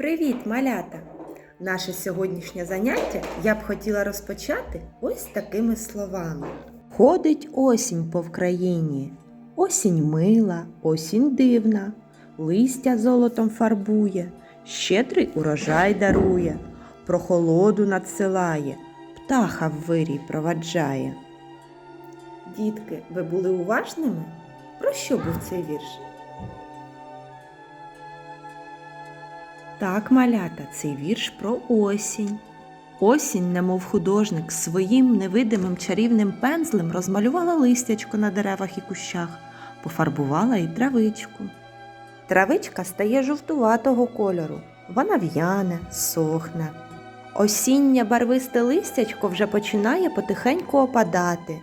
Привіт, малята! Наше сьогоднішнє заняття я б хотіла розпочати ось такими словами. Ходить осінь по Вкраїні, осінь мила, осінь дивна, листя золотом фарбує, щедрий урожай дарує, прохолоду надсилає, птаха в вирій проваджає. Дітки, ви були уважними? Про що був цей вірш? Так, малята, цей вірш про осінь. Осінь, немов художник, своїм невидимим чарівним пензлем розмалювала листячко на деревах і кущах, пофарбувала і травичку. Травичка стає жовтуватого кольору, вона в'яне, сохне. Осіннє барвисте листячко вже починає потихеньку опадати.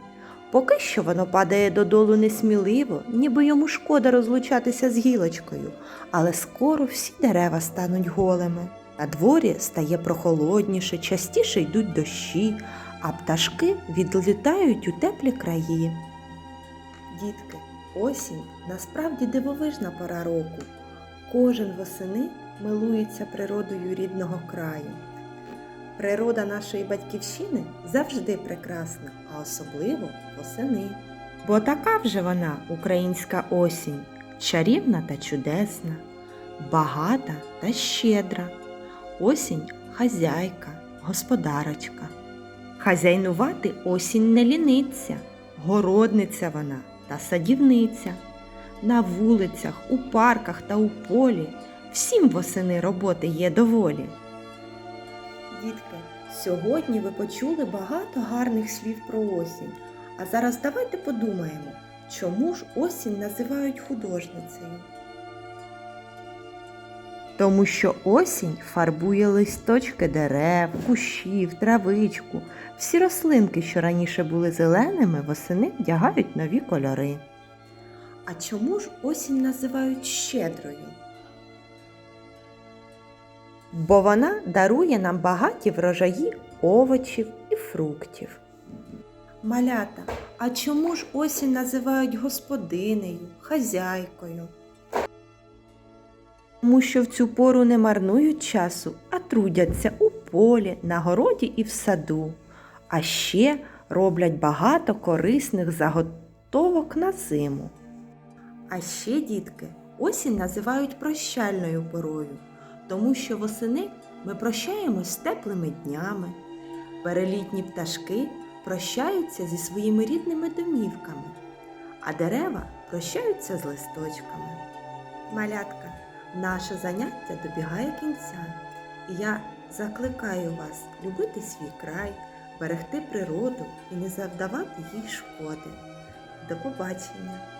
Поки що воно падає додолу несміливо, ніби йому шкода розлучатися з гілочкою, але скоро всі дерева стануть голими. На дворі стає прохолодніше, частіше йдуть дощі, а пташки відлітають у теплі краї. Дітки, осінь насправді дивовижна пора року. Кожен восени милується природою рідного краю. Природа нашої батьківщини завжди прекрасна, а особливо восени. Бо така вже вона, українська осінь, чарівна та чудесна, багата та щедра. Осінь хазяйка, господарочка. Хазяйнувати осінь не ліниться, городниця вона та садівниця. На вулицях, у парках та у полі всім восени роботи є доволі. Дітки, сьогодні ви почули багато гарних слів про осінь. А зараз давайте подумаємо, чому ж осінь називають художницею? Тому що осінь фарбує листочки дерев, кущів, травичку. Всі рослинки, що раніше були зеленими, восени вдягають нові кольори. А чому ж осінь називають щедрою? Бо вона дарує нам багаті врожаї овочів і фруктів. Малята, а чому ж осінь називають господинею, хазяйкою? Тому що в цю пору не марнують часу, а трудяться у полі, на городі і в саду, а ще роблять багато корисних заготовок на зиму. А ще, дітки, осінь називають прощальною порою, тому що восени ми прощаємось з теплими днями. Перелітні пташки прощаються зі своїми рідними домівками, а дерева прощаються з листочками. Малятка, наше заняття добігає кінця, і я закликаю вас любити свій край, берегти природу і не завдавати їй шкоди. До побачення!